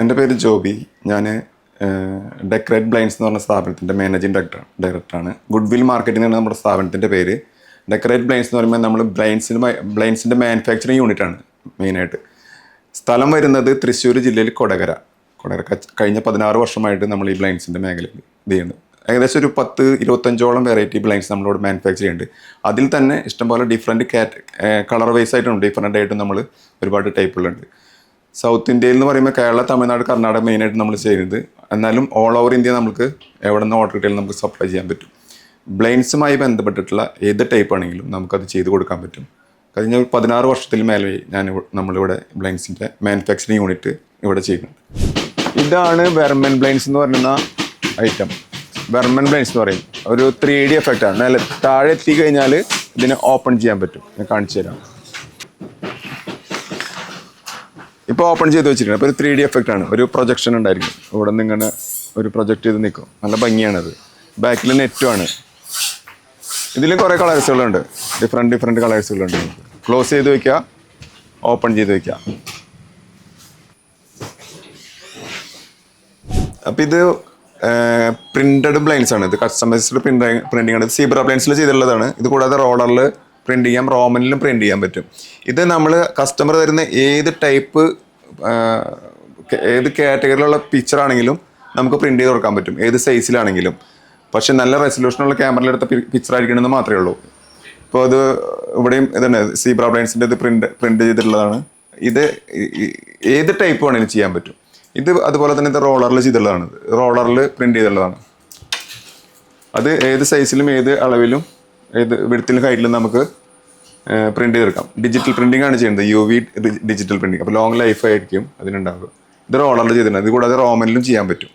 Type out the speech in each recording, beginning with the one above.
എന്റെ പേര് ജോബി. ഞാൻ ഡെക്കറേറ്റ് ബ്ലൈൻഡ്സ് എന്ന് പറഞ്ഞ സ്ഥാപനത്തിന്റെ മാനേജിങ് ഡയറക്ടർ ഡയറക്ടറാണ്. ഗുഡ് വിൽ മാർക്കറ്റിംഗ് ആണ് നമ്മുടെ സ്ഥാപനത്തിന്റെ പേര്. ഡെക്കറേറ്റ് ബ്ലൈൻസ് എന്ന് പറയുമ്പോൾ നമ്മൾ ബ്ലൈൻഡ്സിന്റെ ബ്ലൈൻഡ്സിന്റെ മാനുഫാക്ചറിങ് യൂണിറ്റാണ് മെയിനായിട്ട്. സ്ഥലം വരുന്നത് തൃശ്ശൂർ ജില്ലയിൽ കൊടകര. കൊടകര കഴിഞ്ഞ പതിനാറ് വർഷമായിട്ട് നമ്മൾ ഈ ബ്ലൈൻഡ്സിന്റെ മേഖലയിൽ ഇത് ചെയ്യുന്നത്. ഏകദേശം ഒരു പത്ത് ഇരുപത്തഞ്ചോളം വെറൈറ്റി ബ്ലൈൻസ് നമ്മളോട് മാനുഫാക്ചർ ചെയ്യുന്നുണ്ട്. അതിൽ തന്നെ ഇഷ്ടംപോലെ ഡിഫറെന്റ് കാറ്റ് കളർ വൈസ് ആയിട്ടുണ്ട് ഡിഫറെന്റ് ആയിട്ട് നമ്മൾ ഒരുപാട് ടൈപ്പുകളുണ്ട് സൗത്ത് ഇന്ത്യയിൽ എന്ന് പറയുമ്പോൾ കേരള തമിഴ്നാട് കർണാടക മെയിനായിട്ട് നമ്മൾ ചെയ്യുന്നത് എന്നാലും ഓൾ ഓവർ ഇന്ത്യ നമുക്ക് എവിടെ നിന്ന് ഓർഡർ കിട്ടിയാലും നമുക്ക് സപ്ലൈ ചെയ്യാൻ പറ്റും. ബ്ലൈൻഡ്സുമായി ബന്ധപ്പെട്ടിട്ടുള്ള ഏത് ടൈപ്പ് ആണെങ്കിലും നമുക്കത് ചെയ്ത് കൊടുക്കാൻ പറ്റും. കഴിഞ്ഞ ഒരു പതിനാറ് വർഷത്തിൽ മേലെ ഞാൻ നമ്മളിവിടെ ബ്ലൈൻഡ്സിന്റെ മാനുഫാക്ചറിങ് യൂണിറ്റ് ഇവിടെ ചെയ്യുന്നുണ്ട്. ഇതാണ് വെർമൻ ബ്ലൈൻഡ്സ് എന്ന് പറയുന്ന ഐറ്റം വെർമൻ ബ്ലൈൻഡ്സ് എന്ന് പറയും. ഒരു ത്രീ ഡി എഫക്റ്റാണ് താഴെ എത്തി കഴിഞ്ഞാൽ ഇതിനെ ഓപ്പൺ ചെയ്യാൻ പറ്റും. ഞാൻ കാണിച്ചു തരാം. ഇപ്പോൾ ഓപ്പൺ ചെയ്ത് വെച്ചിട്ടുണ്ട് അപ്പോൾ ഒരു ത്രീ ഡി എഫക്റ്റ് ആണ്. ഒരു പ്രൊജക്ഷൻ ഉണ്ടായിരിക്കും. ഇവിടെ നിന്ന് ഇങ്ങനെ ഒരു പ്രൊജക്റ്റ് ചെയ്ത് നിൽക്കും. നല്ല ഭംഗിയാണത്. ബാക്കിൽ നെറ്റും ആണ്. ഇതിലും കുറേ കളേഴ്സുകളുണ്ട് ഡിഫറെന്റ് ഡിഫറെന്റ് കളേഴ്സുകളുണ്ട് ക്ലോസ് ചെയ്ത് വയ്ക്കുക ഓപ്പൺ ചെയ്ത് വയ്ക്കുക അപ്പം ഇത് പ്രിന്റഡ് ബ്ലൈൻസ് ആണ്. ഇത് കസ്റ്റമൈസ്ഡ് പ്രിന്റ് പ്രിന്റിംഗ് ആണ്. സീബ്ര ബ്ലൈൻസിൽ ചെയ്തിട്ടുള്ളതാണ്. ഇത് കൂടാതെ റോളറിൽ പ്രിന്റ് ചെയ്യാം റോമനിലും പ്രിന്റ് ചെയ്യാൻ പറ്റും. ഇത് നമ്മൾ കസ്റ്റമർ തരുന്ന ഏത് ടൈപ്പ് ഏത് കാറ്റഗറിയിലുള്ള പിക്ചർ ആണെങ്കിലും നമുക്ക് പ്രിന്റ് ചെയ്ത് കൊടുക്കാൻ പറ്റും. ഏത് സൈസിലാണെങ്കിലും പക്ഷെ നല്ല റെസൊല്യൂഷനുള്ള ക്യാമറയിലെടുത്ത പിക്ചർ ആയിരിക്കണമെന്ന് മാത്രമേ ഉള്ളൂ. ഇപ്പോൾ അത് ഇവിടെയും ഇതന്നെ സീബ്ര ബ്ലൈൻസിന്റെ ഇത് പ്രിന്റ് പ്രിന്റ് ചെയ്തിട്ടുള്ളതാണ്. ഇത് ഏത് ടൈപ്പ് വേണമെങ്കിലും ചെയ്യാൻ പറ്റും. ഇത് അതുപോലെ തന്നെ ഇത് റോളറിൽ ചെയ്തിട്ടുള്ളതാണ്. റോളറിൽ പ്രിന്റ് ചെയ്തിട്ടുള്ളതാണ്. അത് ഏത് സൈസിലും ഏത് അളവിലും ഏത് വിടത്തിലും ഹൈറ്റിലും നമുക്ക് പ്രിന്റ് ചെയ്തെടുക്കാം. ഡിജിറ്റൽ പ്രിന്റിംഗ് ആണ് ചെയ്യുന്നത്. യു വി ഡിജിറ്റൽ പ്രിന്റിംഗ് അപ്പോൾ ലോങ് ലൈഫ് ആയിരിക്കും അതിനുണ്ടാവുക. ഇത് റോളറിൽ ചെയ്തിട്ടുണ്ട്. ഇത് കൂടാതെ റോമനിലും ചെയ്യാൻ പറ്റും.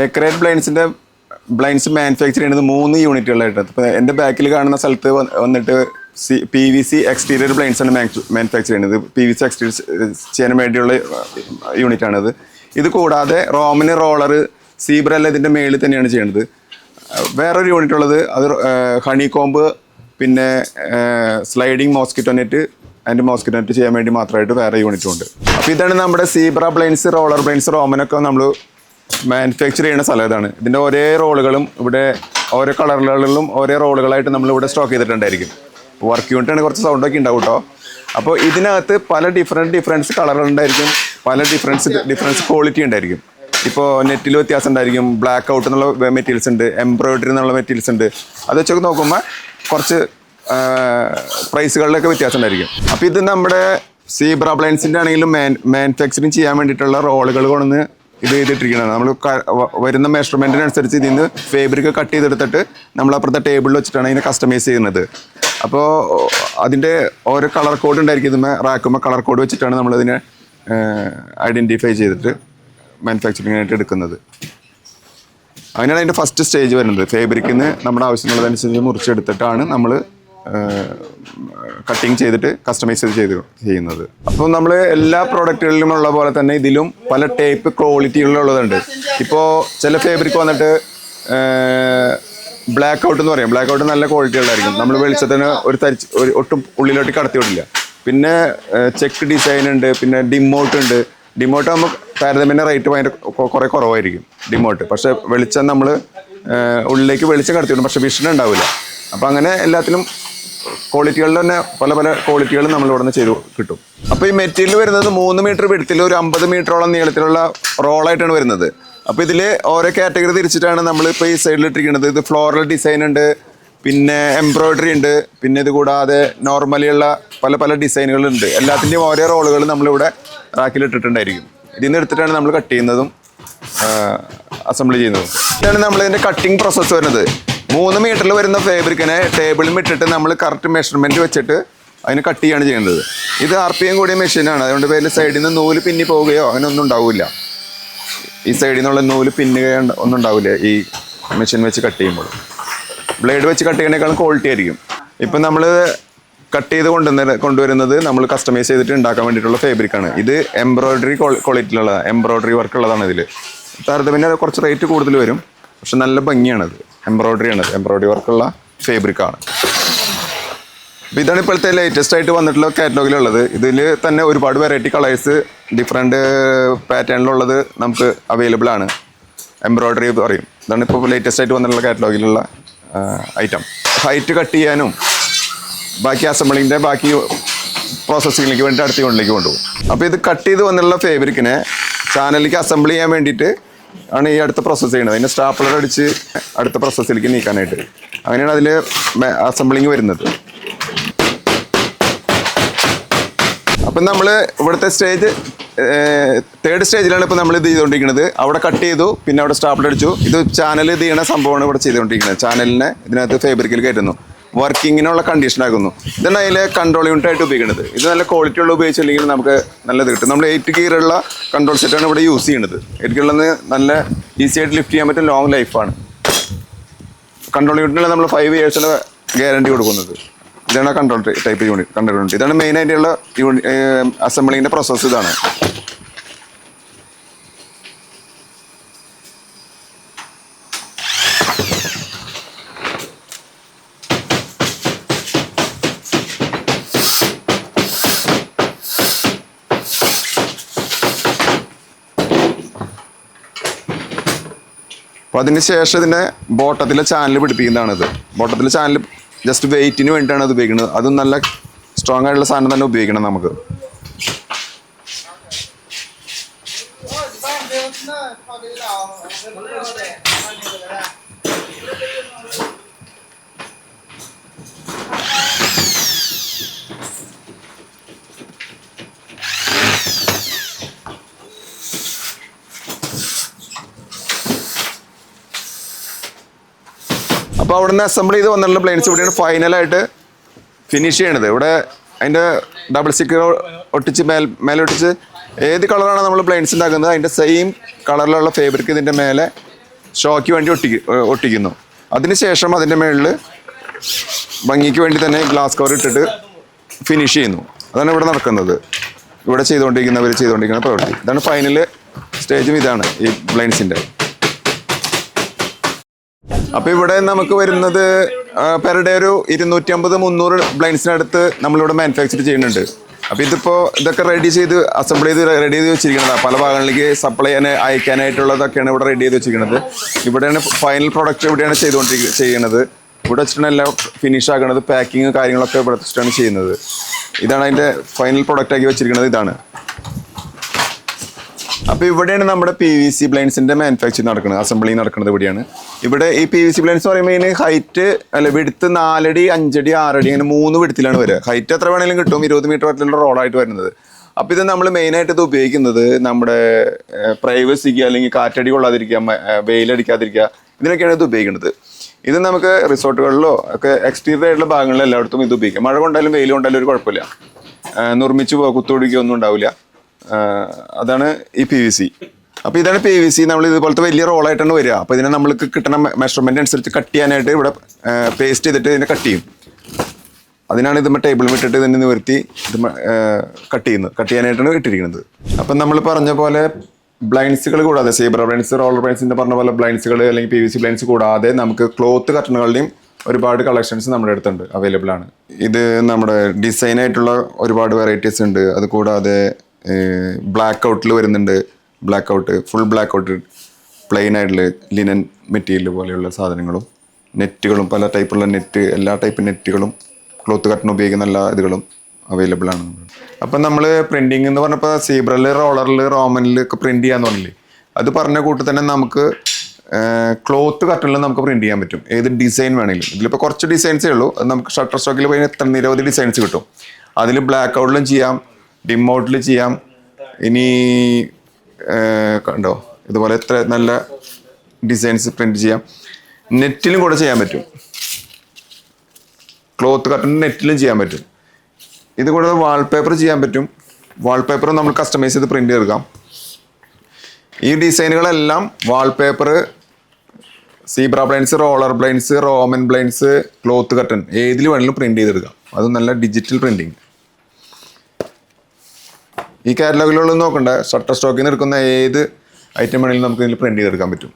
ഡെക്കറേറ്റ് ബ്ലൈൻസിന്റെ ബ്ലൈൻഡ്സ് മാനുഫാക്ചർ ചെയ്യുന്നത് മൂന്ന് യൂണിറ്റുകളായിട്ട് ഇപ്പോൾ എന്റെ ബാക്കിൽ കാണുന്ന സ്ഥലത്ത് വന്നിട്ട് C P V C exterior blinds ആണ് മാനുഫാക്ചർ ചെയ്യുന്നത്. പി വി സി എക്സ്റ്റീരിയർ ചെയ്യാൻ വേണ്ടിയുള്ള യൂണിറ്റ് ആണിത്. ഇത് കൂടാതെ റോമിന് റോളർ സീബ്രല്ല ഇതിന്റെ മേളിൽ തന്നെയാണ് ചെയ്യുന്നത് വേറൊരു യൂണിറ്റ് ഉള്ളത് അത് ഹണി കോമ്പ് പിന്നെ സ്ലൈഡിങ് മോസ്കിറ്റോ നെറ്റ് അതിന്റെ മോസ്കിറ്റോ നെറ്റ് ചെയ്യാൻ വേണ്ടി മാത്രമായിട്ട് വേറെ യൂണിറ്റും ഉണ്ട്. അപ്പോൾ ഇതാണ് നമ്മുടെ സീബ്ര പ്ലെയിൻസ് റോളർ പ്ലെയിൻസ് റോമനൊക്കെ നമ്മൾ മാനുഫാക്ചർ ചെയ്യുന്ന സ്ഥലം ഇതാണ്. ഇതിന്റെ ഒരേ റോളുകളും ഇവിടെ ഓരോ കളറുകളിലും ഓരോ റോളുകളായിട്ട് നമ്മൾ ഇവിടെ സ്റ്റോക്ക് ചെയ്തിട്ടുണ്ടായിരിക്കും. വർക്ക് യൂണിറ്റാണ് കുറച്ച് സൗണ്ടൊക്കെ ഉണ്ടാവും കേട്ടോ അപ്പോൾ ഇതിനകത്ത് പല ഡിഫറെന്റ് ഡിഫറൻസ് കളർ ഉണ്ടായിരിക്കും പല ഡിഫറൻസ് ഡിഫറൻസ് ക്വാളിറ്റി ഉണ്ടായിരിക്കും. ഇപ്പോൾ നെറ്റിൽ വ്യത്യാസം ഉണ്ടായിരിക്കും ബ്ലാക്ക് ഔട്ട് എന്നുള്ള മെറ്റീരിയൽസ് ഉണ്ട് എംബ്രോയിഡറി എന്നുള്ള മെറ്റീരിയൽസ് ഉണ്ട്. അത് വെച്ചൊക്കെ നോക്കുമ്പോൾ കുറച്ച് പ്രൈസുകളിലൊക്കെ വ്യത്യാസം ഉണ്ടായിരിക്കും. അപ്പോൾ ഇത് നമ്മുടെ സീബ്ര ബ്ലൈൻസിന്റെ ആണെങ്കിലും മാൻ മാനുഫാക്ചറിങ് ചെയ്യാൻ വേണ്ടിയിട്ടുള്ള റോളുകൾ കൊണ്ടുവന്ന് ഇത് ചെയ്തിട്ടിരിക്കണം നമ്മൾ വരുന്ന മെഷർമെന്റിനനുസരിച്ച് ഇതിൽ നിന്ന് ഫേബ്രിക് കട്ട് ചെയ്തെടുത്തിട്ട് നമ്മൾ അപ്പുറത്തെ ടേബിളിൽ വെച്ചിട്ടാണ് ഇതിനെ കസ്റ്റമൈസ് ചെയ്യുന്നത്. അപ്പോൾ അതിന്റെ ഓരോ കളർ കോഡ് ഉണ്ടായിരിക്കും. ഇതുമ്മേ റാക്കുമ്പോൾ കളർ കോഡ് വെച്ചിട്ടാണ് നമ്മളിതിനെ ഐഡന്റിഫൈ ചെയ്തിട്ട് മാനുഫാക്ചറിങ്ങിനായിട്ട് എടുക്കുന്നത്. അങ്ങനെയാണ് അതിന്റെ ഫസ്റ്റ് സ്റ്റേജ് വരുന്നത്. ഫേബ്രിക്കിൽ നിന്ന് നമ്മുടെ ആവശ്യമുള്ളതനുസരിച്ച് മുറിച്ചെടുത്തിട്ടാണ് നമ്മൾ കട്ടിങ് ചെയ്തിട്ട് കസ്റ്റമൈസ് ചെയ്ത് ചെയ്യുന്നത്. അപ്പോൾ നമ്മൾ എല്ലാ പ്രോഡക്റ്റുകളിലും ഉള്ള പോലെ തന്നെ ഇതിലും പല ടൈപ്പ് ക്വാളിറ്റികളിലുള്ളതുണ്ട് ഇപ്പോൾ ചില ഫേബ്രിക് വന്നിട്ട് ബ്ലാക്ക് ഔട്ട് എന്ന് പറയും. ബ്ലാക്ക് ഔട്ട് നല്ല ക്വാളിറ്റി ഉള്ളതായിരിക്കും. നമ്മൾ വെളിച്ചത്തിന് ഒരു തരിച്ച് ഒരു ഒട്ടും ഉള്ളിലോട്ട് കടത്തി വിടില്ല. പിന്നെ ചെക്ക് ഡിസൈൻ ഉണ്ട് പിന്നെ ഡിമോട്ട് ഉണ്ട്. ഡിമോട്ട് ആകുമ്പോൾ താരതമ്യേന റേറ്റ് ഭയങ്കര കുറെ കുറേ കുറവായിരിക്കും ഡിമോട്ട് പക്ഷേ വെളിച്ചം നമ്മൾ ഉള്ളിലേക്ക് വെളിച്ചം കടത്തി വിടും. പക്ഷേ വിഷൻ ഉണ്ടാവില്ല. അപ്പം അങ്ങനെ എല്ലാത്തിലും ക്വാളിറ്റികളിൽ തന്നെ പല പല ക്വാളിറ്റികൾ നമ്മൾ ഇവിടെ നിന്ന് ചെയ്തു കിട്ടും. അപ്പോൾ ഈ മെറ്റീരിയൽ വരുന്നത് മൂന്ന് മീറ്റർ വിടത്തിൽ ഒരു അമ്പത് മീറ്ററോളം നീളത്തിലുള്ള റോളായിട്ടാണ് വരുന്നത്. അപ്പോൾ ഇതിൽ ഓരോ കാറ്റഗറി തിരിച്ചിട്ടാണ് നമ്മൾ നമ്മളിപ്പോൾ ഈ സൈഡിൽ ഇട്ടിരിക്കുന്നത്. ഇത് ഫ്ലോറൽ ഡിസൈൻ ഉണ്ട് പിന്നെ എംബ്രോയിഡറി ഉണ്ട് പിന്നെ ഇത് കൂടാതെ നോർമലിയുള്ള പല പല ഡിസൈനുകളുണ്ട് എല്ലാത്തിന്റെയും ഓരോ റോളുകൾ നമ്മളിവിടെ റാക്കിൽ ഇട്ടിട്ടുണ്ടായിരിക്കും. ഇതിൽ നിന്ന് എടുത്തിട്ടാണ് നമ്മൾ കട്ട് ചെയ്യുന്നതും അസംബിൾ ചെയ്യുന്നതും. ഇതാണ് ഇതിന്റെ കട്ടിങ് പ്രോസസ്സ് വരുന്നത്. മൂന്ന് മീറ്ററിൽ വരുന്ന ഫേബ്രിക്കിനെ ടേബിളിൽ ഇട്ടിട്ട് നമ്മൾ കറക്റ്റ് മെഷർമെന്റ് വെച്ചിട്ട് അതിന് കട്ട് ചെയ്യാണ് ചെയ്യുന്നത്. ഇത് ആർ പി എം കൂടിയ മെഷീനാണ് അതുകൊണ്ട് പേരിൽ സൈഡിൽ നിന്ന് നൂൽ പിന്നി പോവുകയോ അങ്ങനെ ഒന്നും ഉണ്ടാവില്ല. ഈ സൈഡിൽ നിന്നുള്ള നൂൽ പിന്നുകയോ ഒന്നും ഉണ്ടാവില്ല ഈ മെഷീൻ വെച്ച് കട്ട് ചെയ്യുമ്പോൾ. ബ്ലേഡ് വെച്ച് കട്ട് ചെയ്യുന്നതിനേക്കാളും ക്വാളിറ്റി ആയിരിക്കും. ഇപ്പം നമ്മൾ കട്ട് ചെയ്ത് കൊണ്ടുവന്ന കൊണ്ടുവരുന്നത് നമ്മൾ കസ്റ്റമൈസ് ചെയ്തിട്ട് ഉണ്ടാക്കാൻ വേണ്ടിയിട്ടുള്ള ആണ്. ഇത് എംബ്രോയിഡറി ക്വാളിറ്റിയിലുള്ളതാണ് എംബ്രോയിഡറി വർക്ക് ഉള്ളതാണ് ഇതിൽ താരതമ്യേന കുറച്ച് റേറ്റ് കൂടുതൽ വരും. പക്ഷെ നല്ല ഭംഗിയാണത്. എംബ്രോയിഡറി ആണ് എംബ്രോയ്ഡറി വർക്കുള്ള ഫേബ്രിക്കാണ് അപ്പോൾ ഇതാണ് ഇപ്പോഴത്തെ ലേറ്റസ്റ്റ് ആയിട്ട് വന്നിട്ടുള്ള കാറ്റലോഗിലുള്ളത് ഇതിൽ തന്നെ ഒരുപാട് വെറൈറ്റി കളേഴ്സ് ഡിഫറെന്റ് പാറ്റേണിലുള്ളത് നമുക്ക് അവൈലബിൾ ആണ്. എംബ്രോയ്ഡറി പറയും. ഇതാണ് ഇപ്പോൾ ലേറ്റസ്റ്റ് ആയിട്ട് വന്നിട്ടുള്ള കാറ്റലോഗിലുള്ള ഐറ്റം ഹൈറ്റ് കട്ട് ചെയ്യാനും ബാക്കി അസംബ്ലിങ്ങിന്റെ ബാക്കി പ്രോസസ്സിങ്ങിലേക്ക് വേണ്ടി അടുത്ത കൊണ്ടിലേക്ക് കൊണ്ടുപോകും. അപ്പോൾ ഇത് കട്ട് ചെയ്ത് വന്നിട്ടുള്ള ഫേബ്രിക്കിനെ ചാനലിലേക്ക് അസംബിൾ ചെയ്യാൻ വേണ്ടിയിട്ട് ആണ് ഈ അടുത്ത പ്രോസസ്സ് ചെയ്യുന്നത്. അതിന്റെ സ്റ്റാപ്പിളർ അടിച്ച് അടുത്ത പ്രോസസ്സിലേക്ക് നീക്കാനായിട്ട്. അങ്ങനെയാണ് അതിൽ അസംബ്ലിങ് വരുന്നത്. അപ്പം നമ്മൾ ഇവിടുത്തെ സ്റ്റേജ് തേർഡ് സ്റ്റേജിലാണ് ഇപ്പോൾ നമ്മൾ ഇത് ചെയ്തുകൊണ്ടിരിക്കുന്നത് അവിടെ കട്ട് ചെയ്തു പിന്നെ അവിടെ സ്റ്റാപ്പിൾ അടിച്ചു. ഇത് ചാനൽ ഇത് ചെയ്യണ സംഭവമാണ് ഇവിടെ ചെയ്തുകൊണ്ടിരിക്കുന്നത് ചാനലിനെ ഇതിനകത്ത് ഫേബ്രിക്കിൽ കയറ്റുന്നു. വർക്കിങ്ങിനുള്ള കണ്ടീഷൻ ആക്കുന്നു. ഇതാണ് അതിലെ കൺട്രോൾ യൂണിറ്റ് ആയിട്ട് ഉപയോഗിക്കുന്നത്. ഇത് നല്ല ക്വാളിറ്റി ഉള്ള ഉപയോഗിച്ചില്ലെങ്കിൽ നമുക്ക് നല്ലത് കിട്ടും. നമ്മൾ എയ്റ്റ് ഗിയറുള്ള കൺട്രോൾ സെറ്റാണ് ഇവിടെ യൂസ് ചെയ്യുന്നത്. എയ്റ്റ് ഗിയറിൽ നല്ല ഈസി ആയിട്ട് ലിഫ്റ്റ് ചെയ്യാൻ പറ്റും ലോങ് ലൈഫാണ് കൺട്രോൾ യൂണിറ്റിനാണ് നമ്മൾ ഫൈവ് ഇയേഴ്സിന് ഗ്യാരണ്ടി കൊടുക്കുന്നത്. ഇതാണ് control type unit control unit ഇതാണ് മെയിൻ ആയിട്ടുള്ള യൂണി അസംബ്ലിങ്ങിന്റെ പ്രോസസ്സ് ഇതാണ്. അതിന് ശേഷം ഇതിനെ ബോട്ടത്തിലെ ചാനൽ പിടിപ്പിക്കുന്നതാണിത്. ബോട്ടത്തിലെ ചാനൽ ജസ്റ്റ് വെയിറ്റിന് വേണ്ടിയിട്ടാണ് അത് ഉപയോഗിക്കുന്നത്. അതും നല്ല സ്ട്രോങ് ആയിട്ടുള്ള സാധനം തന്നെ ഉപയോഗിക്കണം നമുക്ക്. അപ്പോൾ അവിടെ നിന്ന് അസംബിൾ ചെയ്ത് വന്നിട്ടുള്ള പ്ലെയിൻസ് ഇവിടെയാണ് ഫൈനലായിട്ട് ഫിനിഷ് ചെയ്യണത്. ഇവിടെ അതിന്റെ ഡബിൾ സിക്കർ ഒട്ടിച്ച് മേൽ മേലെ ഒട്ടിച്ച് ഏത് കളറാണ് നമ്മൾ പ്ലെയിൻസ് ഉണ്ടാക്കുന്നത് അതിന്റെ സെയിം കളറിലുള്ള ഫേബ്രിക് ഇതിന്റെ മേലെ ഷോയ്ക്ക് വേണ്ടി ഒട്ടി ഒട്ടിക്കുന്നു. അതിനുശേഷം അതിന്റെ മേളിൽ ഭംഗിക്ക് വേണ്ടി തന്നെ ഗ്ലാസ് കവർ ഇട്ടിട്ട് ഫിനിഷ് ചെയ്യുന്നു. അതാണ് ഇവിടെ നടക്കുന്നത്. ഇവിടെ ചെയ്തുകൊണ്ടിരിക്കുന്നവർ ചെയ്തുകൊണ്ടിരിക്കുന്ന പ്രവൃത്തി. ഇതാണ് ഫൈനൽ സ്റ്റേജും ഇതാണ് ഈ ബ്ലൈൻസിന്റെ അപ്പൊ ഇവിടെ നമുക്ക് വരുന്നത് പെർ ഡേ ഒരു ഇരുന്നൂറ്റി അമ്പത് മുന്നൂറ് ബ്ലൈൻസിനടുത്ത് നമ്മളിവിടെ മാനുഫാക്ചർ ചെയ്യുന്നുണ്ട്. അപ്പൊ ഇതിപ്പോ ഇതൊക്കെ റെഡി ചെയ്ത് അസംബിൾ ചെയ്ത് റെഡി ചെയ്ത് വെച്ചിരിക്കുന്നത് പല ഭാഗങ്ങളിലേക്ക് സപ്ലൈ ചെയ്യാൻ അയക്കാനായിട്ടുള്ളതൊക്കെയാണ് ഇവിടെ റെഡി ചെയ്ത് വെച്ചിരിക്കുന്നത് ഇവിടെയാണ് ഫൈനൽ പ്രൊഡക്റ്റ് ഇവിടെയാണ് ചെയ്തുകൊണ്ടിരിക്കുന്നത് ചെയ്യുന്നത്. ഇവിടെ വെച്ചിട്ടാണ് എല്ലാം ഫിനിഷ് ആക്കുന്നത് പാക്കിങ് കാര്യങ്ങളൊക്കെ ഇവിടെ വെച്ചിട്ടാണ് ചെയ്യുന്നത്. ഇതാണ് അതിന്റെ ഫൈനൽ പ്രൊഡക്റ്റ് ആക്കി വെച്ചിരിക്കുന്നത് ഇതാണ്. അപ്പോൾ ഇവിടെയാണ് നമ്മുടെ പി വി സി ബ്ലൈൻസിന്റെ മാനുഫാക്ചറിങ് നടക്കുന്നത് അസംബ്ലി നടക്കുന്നത് ഇവിടെയാണ്. ഇവിടെ ഈ പി വി സി ബ്ലൈൻസ് പറയുമ്പോൾ ഇതിന് ഹൈറ്റ് അല്ല വിടുത്ത് നാലടി അഞ്ചടി ആറടി അങ്ങനെ മൂന്ന് വിടുത്തിലാണ് വരിക. ഹൈറ്റ് എത്ര വേണമെങ്കിലും കിട്ടും ഇരുപത് മീറ്റർ വരത്തിലുള്ള റോഡായിട്ട് വരുന്നത്. അപ്പോൾ ഇത് നമ്മൾ മെയിൻ ആയിട്ട് ഇത് ഉപയോഗിക്കുന്നത് നമ്മുടെ പ്രൈവസിക്ക് അല്ലെങ്കിൽ കാറ്റടി കൊള്ളാതിരിക്കുക വെയിലടിക്കാതിരിക്കുക ഇതിനൊക്കെയാണ് ഇത് ഉപയോഗിക്കുന്നത്. ഇത് നമുക്ക് റിസോർട്ടുകളിലോ ഒക്കെ എക്സ്റ്റീരിയർ ആയിട്ടുള്ള ഭാഗങ്ങളിൽ എല്ലായിടത്തും ഇത് ഉപയോഗിക്കാം. മഴ കൊണ്ടാലും വെയിൽ കൊണ്ടാലും ഒരു കുഴപ്പമില്ല. നിർമ്മിച്ചു പോകുക കുത്തൊടിക്കുക ഒന്നും ഉണ്ടാവില്ല. അതാണ് ഈ പി വി സി അപ്പോൾ ഇതാണ് പി വി സി നമ്മൾ ഇതുപോലത്തെ വലിയ റോളായിട്ടാണ് വരിക. അപ്പോൾ ഇതിനെ നമ്മൾക്ക് കിട്ടുന്ന മെഷർമെന്റ് അനുസരിച്ച് കട്ട് ചെയ്യാനായിട്ട് ഇവിടെ പേസ്റ്റ് ചെയ്തിട്ട് ഇതിനെ കട്ട് ചെയ്യും. അതിനാണ് ഇത് ടേബിൾ വിട്ടിട്ട് ഇതിനെ നിവർത്തി ഇത് കട്ട് ചെയ്യുന്നത്. കട്ട് ചെയ്യാനായിട്ടാണ് ഇട്ടിരിക്കുന്നത്. അപ്പം നമ്മൾ പറഞ്ഞ പോലെ ബ്ലൈൻസുകൾ കൂടാതെ സീബ്ര ബ്ലൈൻസ് റോളർ ബ്ലൈൻസിന്റെ പറഞ്ഞ പോലെ ബ്ലൈൻസുകൾ അല്ലെങ്കിൽ പി വി സി ബ്ലൈൻസ് കൂടാതെ നമുക്ക് ക്ലോത്ത് കർട്ടണുകളുടെയും ഒരുപാട് കളക്ഷൻസ് നമ്മുടെ അടുത്തുണ്ട് അവൈലബിൾ ആണ്. ഇത് നമ്മുടെ ഡിസൈൻ ആയിട്ടുള്ള ഒരുപാട് വെറൈറ്റീസ് ഉണ്ട്. അത് കൂടാതെ ബ്ലാക്ക് ഔട്ടിൽ വരുന്നുണ്ട്. Black out full black out plain ആയിട്ടുള്ള ലിനൻ മെറ്റീരിയൽ പോലെയുള്ള സാധനങ്ങളും നെറ്റുകളും പല ടൈപ്പുള്ള നെറ്റ് എല്ലാ ടൈപ്പ് നെറ്റുകളും ക്ലോത്ത് കട്ടൺ ഉപയോഗിക്കുന്ന എല്ലാ ഇതുകളും അവൈലബിൾ ആണ്. അപ്പം നമ്മൾ പ്രിന്റിങ് എന്ന് പറഞ്ഞപ്പോൾ സീബ്രൽ റോളറിൽ റോമനിൽ ഒക്കെ പ്രിന്റ് ചെയ്യാന്ന് പറഞ്ഞില്ലേ? അത് പറഞ്ഞ കൂട്ടത്തിൽ തന്നെ നമുക്ക് ക്ലോത്ത് കട്ടണിൽ നമുക്ക് പ്രിന്റ് ചെയ്യാൻ പറ്റും. ഏത് ഡിസൈൻ വേണമെങ്കിലും ഇതിലിപ്പോൾ കുറച്ച് ഡിസൈൻസേ ഉള്ളൂ. നമുക്ക് ഷട്ടർ സ്റ്റോക്കിൽ പോയി എത്ര നിരവധി ഡിസൈൻസ് കിട്ടും. അതിൽ ബ്ലാക്ക് ഔട്ടിലും ചെയ്യാം. ഡിം ഔട്ടിൽ ചെയ്യാം. ഇനി കണ്ടോ? ഇതുപോലെ എത്ര നല്ല ഡിസൈൻസ് പ്രിന്റ് ചെയ്യാം. നെറ്റിലും കൂടെ ചെയ്യാൻ പറ്റും. ക്ലോത്ത് കട്ടൺ നെറ്റിലും ചെയ്യാൻ പറ്റും. ഇത് കൂടാതെ വാൾപേപ്പർ ചെയ്യാൻ പറ്റും. വാൾപേപ്പർ നമ്മൾ കസ്റ്റമൈസ് ചെയ്ത് പ്രിന്റ് എടുക്കാം ഈ ഡിസൈനുകളെല്ലാം wallpaper zebra blinds roller blinds Roman blinds cloth cotton ഏതിൽ വേണമെങ്കിലും പ്രിന്റ് ചെയ്തെടുക്കാം. അത് നല്ല ഡിജിറ്റൽ പ്രിന്റിങ് ഈ കാറ്റലോഗിലുള്ള നോക്കണ്ട. ഷട്ടർ സ്റ്റോക്കിൽ നിന്ന് എടുക്കുന്ന ഏത് ഐറ്റം വേണമെങ്കിലും നമുക്ക് ഇതിൽ പ്രിന്റ് ചെയ്തെടുക്കാൻ പറ്റും.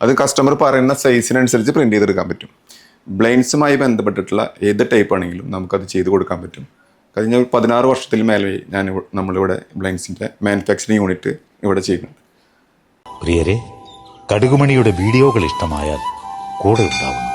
അത് കസ്റ്റമർ പറയുന്ന സൈസിനനുസരിച്ച് പ്രിന്റ് ചെയ്തെടുക്കാൻ പറ്റും. ബ്ലൈൻസുമായി ബന്ധപ്പെട്ടിട്ടുള്ള ഏത് ടൈപ്പ് ആണെങ്കിലും നമുക്കത് ചെയ്ത് കൊടുക്കാൻ പറ്റും. കഴിഞ്ഞ ഒരു പതിനാറ് വർഷത്തിൽ മേലെ ഞാൻ നമ്മളിവിടെ ബ്ലൈൻസിന്റെ മാനുഫാക്ചറിങ് യൂണിറ്റ് ഇവിടെ ചെയ്യുന്നുണ്ട്. പ്രിയരെ കടുകുമണിയുടെ വീഡിയോകൾ ഇഷ്ടമായാൽ കൂടെ ഉണ്ടാവണം